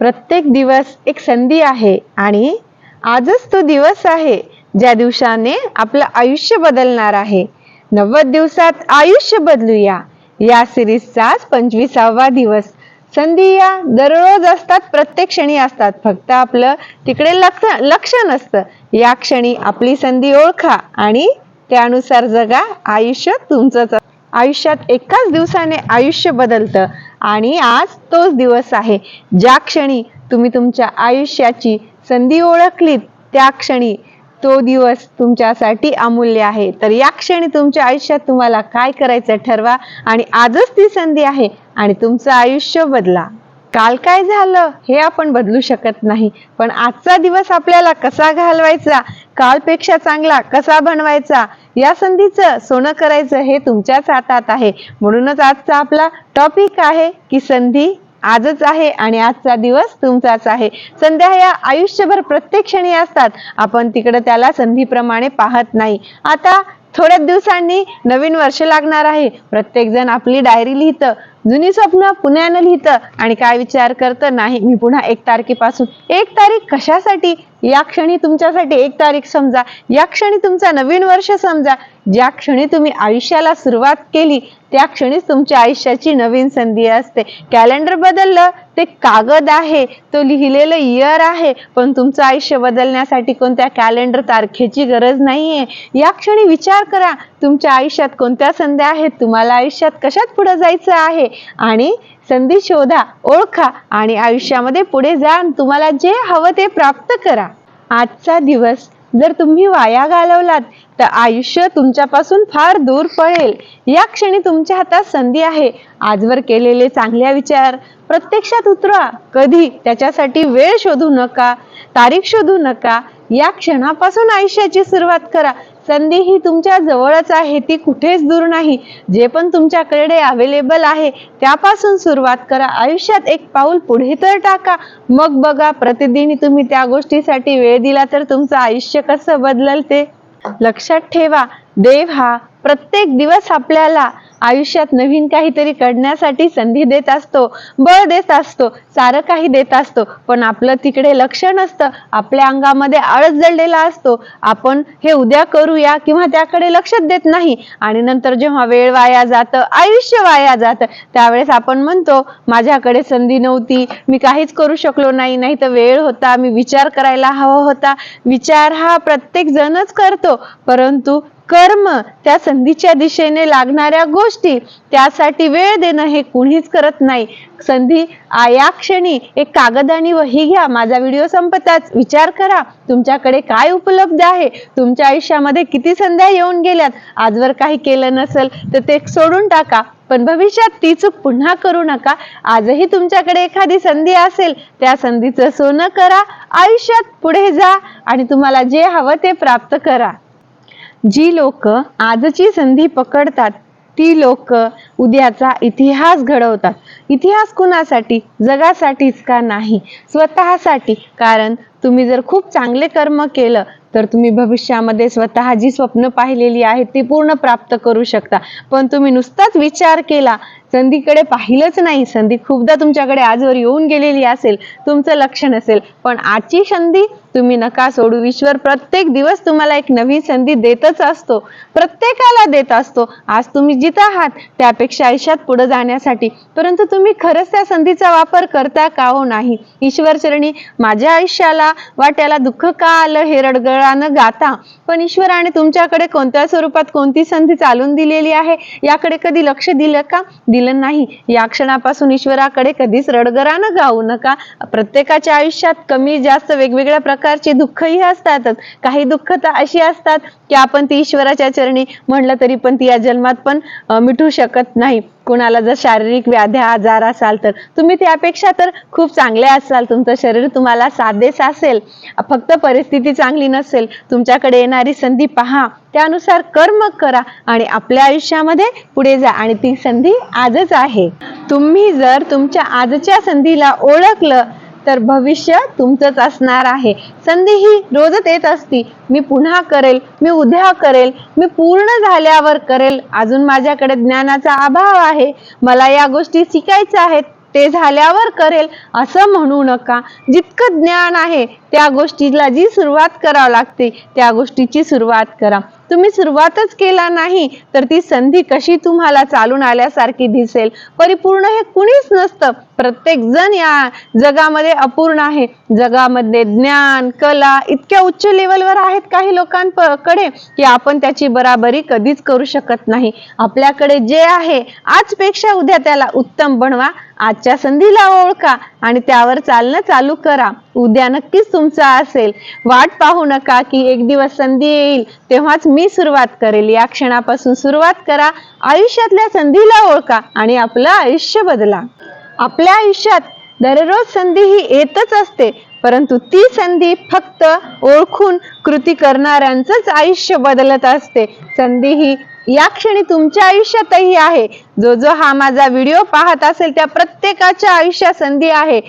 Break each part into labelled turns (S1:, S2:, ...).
S1: प्रत्येक दिवस एक संधी आहे आणि आजच तो दिवस आहे ज्या दिवसाने आपलं आयुष्य बदलणार आहे. नव्वद दिवसात आयुष्य बदलूया. या सिरीजचाच पंचवीसावा दिवस. संधी या दररोज असतात प्रत्येक क्षणी असतात. फक्त आपलं तिकडे लक्ष लक्ष नसतं. या क्षणी आपली संधी ओळखा आणि त्यानुसार जगा. आयुष्य तुमचंच असतं. आयुष्यात एकाच दिवसाने आयुष्य बदलतं आणि आज तोच दिवस आहे. ज्या क्षणी तुम्ही तुमच्या आयुष्याची संधी ओळखलीत त्या क्षणी तो दिवस तुमच्यासाठी अमूल्य आहे. तर या क्षणी तुमच्या आयुष्यात तुम्हाला काय करायचं ठरवा आणि आजच ती संधी आहे आणि तुमचं आयुष्य बदला. काल काय झालं हे आपण बदलू शकत नाही. पण आजचा दिवस आपल्याला कसा घालवायचा कालपेक्षा चांगला कसा बनवायचा या संधीचं सोनं करायचं हे तुमच्याच हातात आहे. म्हणूनच आजचा आपला टॉपिक आहे की संधी आजच आहे आणि आजचा दिवस तुमचाच आहे. संध्या ह्या आयुष्यभर प्रत्येक क्षणी असतात. आपण तिकडे त्याला संधीप्रमाणे पाहत नाही. आता थोड्याच दिवसांनी नवीन वर्ष लागणार आहे. प्रत्येक जण आपली डायरी लिहितं. जुनी स्वप्न पुण्यानं लिहितं आणि काय विचार करतं नाही. मी पुन्हा एक तारखेपासून. एक तारीख कशासाठी? या क्षणी तुमच्यासाठी एक तारीख समजा. या क्षणी तुमचा नवीन वर्ष समजा. ज्या क्षणी तुम्ही आयुष्याला सुरुवात केली त्या क्षणीच तुमच्या आयुष्याची नवीन संधी असते. कॅलेंडर बदललं ते कागद आहे तो लिहिलेलं इयर आहे पण तुमचं आयुष्य बदलण्यासाठी कोणत्या कॅलेंडर तारखेची गरज नाहीये. या क्षणी विचार करा तुमच्या आयुष्यात कोणत्या संध्या आहेत? तुम्हाला आयुष्यात कशात पुढे जायचं आहे? आणि संधी शोधा ओळखा आणि आयुष्यामध्ये पुढे जा तुम्हाला जे हवं ते प्राप्त करा. आजचा दिवस जर तुम्ही वाया घालवलात तर आयुष्य तुमच्यापासून फार दूर पळेल या क्षणी तुमच्या हातात संधी आहे. आजवर केलेले चांगल्या विचार प्रत्यक्षात उतरा. कधी त्याच्यासाठी वेळ शोधू नका तारीख शोधू नका. या क्षणापासून आयुष्याची सुरुवात करा. संधी ही तुमच्या जवळच आहे ती कुठेच दूर नाही. जे पण तुमच्याकडे अवेलेबल आहे त्यापासून सुरुवात करा. आयुष्यात एक पाऊल पुढे तर टाका. मग बघा प्रतिदिन तुम्ही त्या गोष्टीसाठी वेळ दिला तर तुमचं आयुष्य कसं बदलल ते लक्षात ठेवा देव हा प्रत्येक दिवस आपल्याला आयुष्यात नवीन काहीतरी करण्यासाठी संधी देत असतो बळ देत असतो सारं काही देत असतो पण आपलं तिकडे लक्ष नसतं आपल्या अंगामध्ये आळस जळलेला असतो आपण हे उद्या करूया किंवा त्याकडे लक्षच देत नाही. आणि नंतर जेव्हा वेळ वाया जातं आयुष्य वाया जातं त्यावेळेस आपण म्हणतो माझ्याकडे संधी नव्हती मी काहीच करू शकलो नाही नाही तर वेळ होता मी विचार करायला हवा होता. विचार हा प्रत्येक जणच करतो परंतु कर्म त्या संधीच्या दिशेने लागणाऱ्या गोष्टी त्यासाठी वेळ देणं हे कुणीच करत नाही. संधी या क्षणी एक कागद आणि वही घ्या. माझा व्हिडिओ संपताच. विचार करा तुमच्याकडे काय उपलब्ध आहे? तुमच्या आयुष्यामध्ये किती संध्या येऊन गेल्यात? आजवर काही केलं नसेल तर ते सोडून टाका. पण भविष्यात ती चूक पुन्हा करू नका. आजही तुमच्याकडे एखादी संधी असेल त्या संधीचं सोनं करा. आयुष्यात पुढे जा आणि तुम्हाला जे हवं ते प्राप्त करा. जी लोक आजची संधी पकडतात ती लोक उद्याचा इतिहास घडवतात. इतिहास कुणासाठी? जगासाठीच का नाही? स्वतःसाठी. कारण तुम्ही जर खूप चांगले कर्म केलं तर तुम्ही भविष्यामध्ये स्वतः जी स्वप्न पाहिलेली आहेत ती पूर्ण प्राप्त करू शकता. पण तुम्ही नुसताच विचार केला संधीकडे पाहिलंच नाही. संधी खूपदा तुमच्याकडे आजवर येऊन गेलेली असेल तुमचं लक्ष नसेल. पण आजची संधी तुम्ही नका सोडू. ईश्वर प्रत्येक दिवस तुम्हाला एक नवीन संधी देतच असतो. प्रत्येकाला देत असतो. आज तुम्ही जिथं आहात त्यापेक्षा आयुष्यात पुढे जाण्यासाठी. परंतु तुम्ही खरंच त्या संधीचा वापर करता का हो नाही? ईश्वर चरणी माझ्या आयुष्याला वाट्याला दुःख का आलं हे रडगळानं गाता? पण ईश्वराने तुमच्याकडे कोणत्या स्वरूपात कोणती संधी चालून दिलेली आहे? याकडे कधी लक्ष दिलं का? दिलं नाही. या क्षणापासून ईश्वराकडे कधीच रडगरानं गाऊ नका. प्रत्येकाच्या आयुष्यात कमी जास्त वेगवेगळ्या प्रकारची दुःखही असतातच. काही दुःख तर अशी असतात की आपण ती ईश्वराच्या चरणी म्हणलं तरी पण ती या जन्मात पण मिटू शकत नाही. कोणाला जर शारीरिक व्याध्या आजार असाल तर तुम्ही त्यापेक्षा तर खूप चांगले असाल. तुमचं शरीर तुम्हाला साधेच असेल फक्त परिस्थिती चांगली नसेल तुमच्याकडे येणारी संधी पहा. त्यानुसार कर्म करा आणि आपल्या आयुष्यामध्ये पुढे जा आणि ती संधी आजच आहे. तुम्ही जर तुमच्या आजच्या संधीला ओळखलं तर भविष्य तुमचंच असणार आहे. संधी ही रोजच येत असती. मी पुन्हा करेल मी उद्या करेल मी पूर्ण झाल्यावर करेल. अजून माझ्याकडे ज्ञानाचा अभाव आहे. मला या गोष्टी शिकायच्या आहेत. ते झाल्यावर करेल असं म्हणू नका. जितकं ज्ञान आहे त्या गोष्टीला जी सुरुवात करावं लागते त्या गोष्टीची सुरुवात करा. तुम्ही सुरुवातच केला नाही तर ती संधी कशी तुम्हाला चालून आल्यासारखी दिसेल? परिपूर्ण हे कुणीच नसतं. प्रत्येक जण या जगामध्ये अपूर्ण आहे. जगामध्ये ज्ञान कला इतक्या उच्च लेवलवर आहेत काही लोकांकडे की आपण त्याची बराबरी कधीच करू शकत नाही. आपल्याकडे जे आहे आजपेक्षा उद्या त्याला उत्तम बनवा. आजच्या संधीला ओळखा आणि त्यावर चालणं चालू करा. उद्या नक्कीच तुमचा असेल. वाट पाहू नका की एक दिवस संधी येईल तेव्हाच मी सुरुवात करेल. या क्षणापासून सुरुवात करा. आयुष्यातल्या संधीला ओळखा आणि आपलं आयुष्य बदला. आपल्या आयुष्यात दररोज संधी ही येतच असते परंतु ती संधी फक्त ओळखून कृती करणाऱ्यांचंच आयुष्य बदलत असते. संधी ही या क्षणी तुमच्या आयुष्यातही आहे. जो जो हा माझा व्हिडिओ पाहत असेल त्या प्रत्येकाच्या आयुष्यात संधी आहे.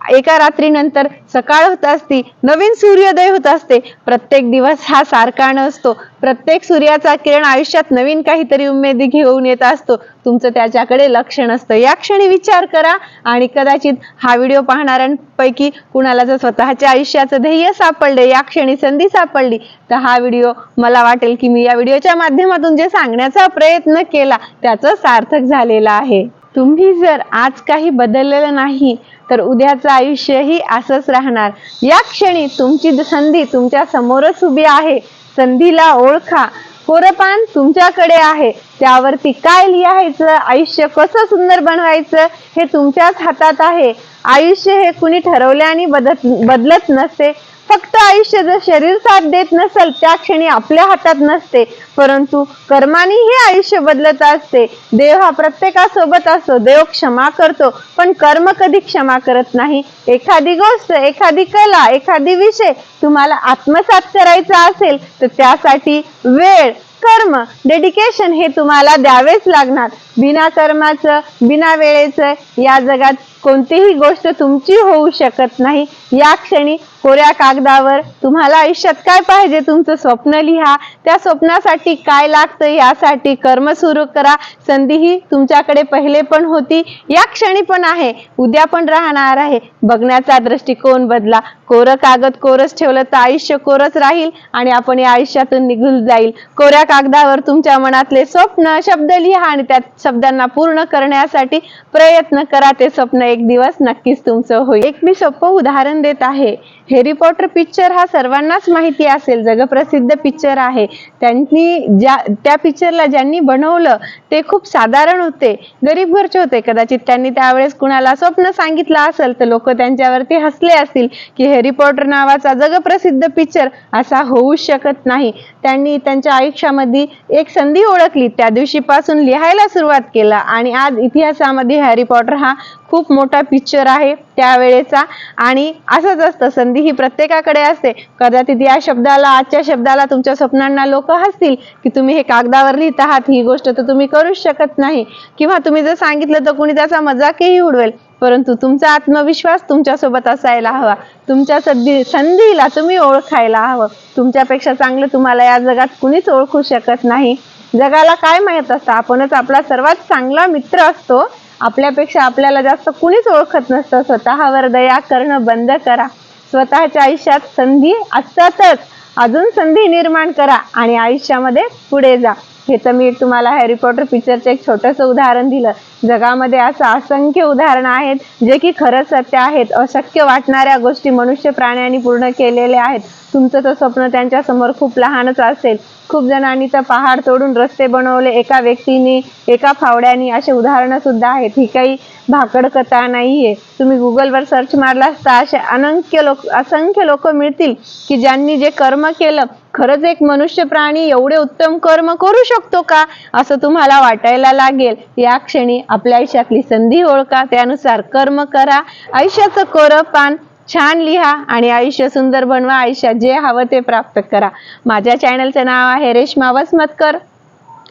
S1: एका रात्रीनंतर सकाळ होत असती नवीन सूर्योदय होत असते. प्रत्येक दिवस हा सारखा नसतो. प्रत्येक सूर्याचा किरण आयुष्यात नवीन काहीतरी उमेदी घेऊन येत असतो. तुमचं त्याच्याकडे लक्ष नसतं. या क्षणी विचार करा आणि कदाचित हा व्हिडिओ पाहणाऱ्यांपैकी कुणाला जर स्वतःच्या आयुष्याचं ध्येय सापडले या क्षणी संधी सापडली तर हा व्हिडिओ मला वाटेल की मी या व्हिडिओच्या माध्यमातून जे सांगण्याचा प्रयत्न केला त्याचं सार्थक झालेला आहे. तुम्ही जर आज काही बदललेलं नाही तर उद्याचं आयुष्यही असंच राहणार. या क्षणी तुमची संधी तुमच्या समोरच उभी आहे. संधीला ओळखा. कोरपान तुमच्याकडे आहे. त्यावरती काय लिहायचं? आयुष्य कसं सुंदर बनवायचं? हे तुमच्याच हातात आहे. आयुष्य हे कुणी ठरवल्याने बदत बदलत नसते. फक्त आयुष्य जर शरीर साथ देत नसेल त्या क्षणी आपल्या हातात नसते. परंतु कर्माने हे आयुष्य बदलत असते. देव हा प्रत्येकासोबत असतो देव क्षमा करतो पण कर्म कधी क्षमा करत नाही? एखादी गोष्ट एखादी कला एखादी विषय तुम्हाला आत्मसात करायचा असेल तर त्यासाठी वेळ कर्म डेडिकेशन हे तुम्हाला द्यावेच लागणार. बिना कर्माचं बिना वेळेचं या जगात कोणतीही गोष्ट तुमची होऊ शकत नाही. या क्षणी कोऱ्या कागदावर तुम्हाला आयुष्यात काय पाहिजे तुमचं स्वप्न लिहा. त्या स्वप्नासाठी काय लागतं यासाठी कर्म सुरू करा. संधी ही तुमच्याकडे पहिले पण होती. या क्षणी पण आहे. उद्या पण राहणार आहे. बघण्याचा दृष्टिकोन बदला. कोरं कागद कोरच ठेवलं तर आयुष्य कोरच राहील आणि आपण या आयुष्यातून निघून जाईल. कोऱ्या कागदावर तुमच्या मनातले स्वप्न शब्द लिहा आणि त्यात शब्दांना पूर्ण करण्यासाठी प्रयत्न करा ते स्वप्न एक दिवस नक्कीच तुमचं होईल. एक मी सोपं उदाहरण देत आहे. हॅरी पॉटर पिक्चर हा सर्वांनाच माहिती असेल. जगप्रसिद्ध पिक्चर आहे. त्यांनी ज्या त्या पिक्चरला ज्यांनी बनवलं ते खूप साधारण होते. गरीब घरचे होते कदाचित. त्यांनी त्यावेळेस कुणाला स्वप्न सांगितलं असेल तर लोक त्यांच्यावरती हसले असतील की हॅरी पॉटर नावाचा जगप्रसिद्ध पिक्चर असा होऊ शकत नाही. त्यांनी त्यांच्या आयुष्यामध्ये एक संधी ओळखली. त्या दिवशीपासून लिहायला सुरुवात केला आणि आज इतिहासामध्ये हॅरी पॉटर हा खूप मोठा पिक्चर आहे त्यावेळेचा. आणि असंच असतं संधी ही प्रत्येकाकडे असते. कदाचित या शब्दाला आजच्या शब्दाला तुमच्या स्वप्नांना लोक हसतील की तुम्ही हे कागदावर लिहित आहात ही गोष्ट तर तुम्ही करूच शकत नाही. किंवा तुम्ही जर सांगितलं तर कुणी त्याचा मजाकही उडवेल. परंतु तुमचा आत्मविश्वास तुमच्यासोबत असायला हवा. तुमच्या संधी संधीला तुम्ही ओळखायला हवं. तुमच्यापेक्षा चांगलं तुम्हाला या जगात कुणीच ओळखू शकत नाही. जगाला काय माहीत असतं? आपणच आपला सर्वात चांगला मित्र असतो. आपल्यापेक्षा आपल्याला जास्त कुणीच ओळखत नसतं. स्वतःवर दया करणं बंद करा. स्वतःच्या आयुष्यात संधी असतातच. अजून संधी निर्माण करा आणि आयुष्यामध्ये पुढे जा. हे तर मी तुम्हाला हॅरी पॉटर पिक्चरचं एक छोटंसं उदाहरण दिलं. जगामध्ये असं असंख्य उदाहरणं आहेत जे की खरंच सत्य आहेत अशक्य वाटणाऱ्या गोष्टी मनुष्य प्राण्यांनी पूर्ण केलेल्या आहेत. तुमचं तर स्वप्न त्यांच्यासमोर खूप लहानच असेल. खूप जणांनी तर पहाड तोडून रस्ते बनवले एका व्यक्तीने एका फावड्याने असे उदाहरणं सुद्धा आहेत. ही काही भाकड कथा नाहीये. तुम्ही गुगलवर सर्च मारला असता असे अनंख्य लोक असंख्य लोक मिळतील की ज्यांनी जे कर्म केलं खरंच एक मनुष्य प्राणी एवढे उत्तम कर्म करू शकतो का? असं तुम्हाला वाटायला लागेल. या क्षणी आपल्या आयुष्यातली संधी ओळखा. त्यानुसार कर्म करा. आयुष्याचं कोरं पान छान लिहा आणि आयुष्य सुंदर बनवा. आयुष्यात जे हवं ते प्राप्त करा. माझ्या चॅनलचं नाव आहे रेश्मा वसमतकर.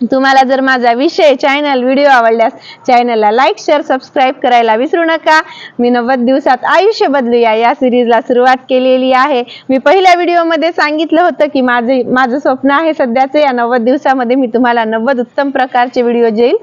S1: तुम्हाला जर माझा विषय चॅनल व्हिडिओ आवडल्यास चॅनलला लाईक शेअर सबस्क्राईब करायला विसरू नका. मी नव्वद दिवसात आयुष्य बदलूया या सिरीजला सुरुवात केलेली आहे. मी पहिल्या व्हिडिओमध्ये सांगितलं होतं की माझे माझं स्वप्न आहे सध्याचे. या नव्वद दिवसामध्ये मी तुम्हाला नव्वद उत्तम प्रकारचे व्हिडिओ देईल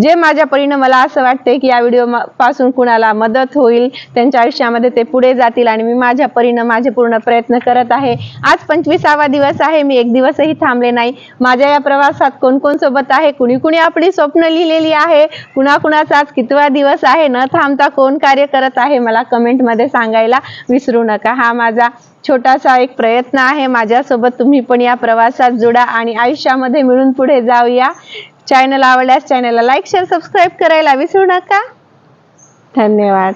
S1: जे माझ्या परीनं मला असं वाटतंय की या व्हिडिओ पासून कुणाला मदत होईल त्यांच्या आयुष्यामध्ये ते पुढे जातील आणि मी माझ्या परीनं माझे पूर्ण प्रयत्न करत आहे. आज पंचवीसावा दिवस आहे. मी एक दिवसही थांबले नाही. माझ्या या प्रवासात कोणकोण सोबत आहे. कुणी कुणी आपली स्वप्न लिहिलेली आहे. कुणा कुणाचा आज कितवा दिवस आहे. न थांबता कोण कार्य करत आहे मला कमेंटमध्ये सांगायला विसरू नका. हा माझा छोटासा एक प्रयत्न आहे. माझ्यासोबत तुम्ही पण या प्रवासात जुडा आणि आयुष्यामध्ये मिळून पुढे जाऊया. चॅनल आवडल्यास चॅनलला लाईक शेअर सबस्क्राईब करायला विसरू नका. धन्यवाद.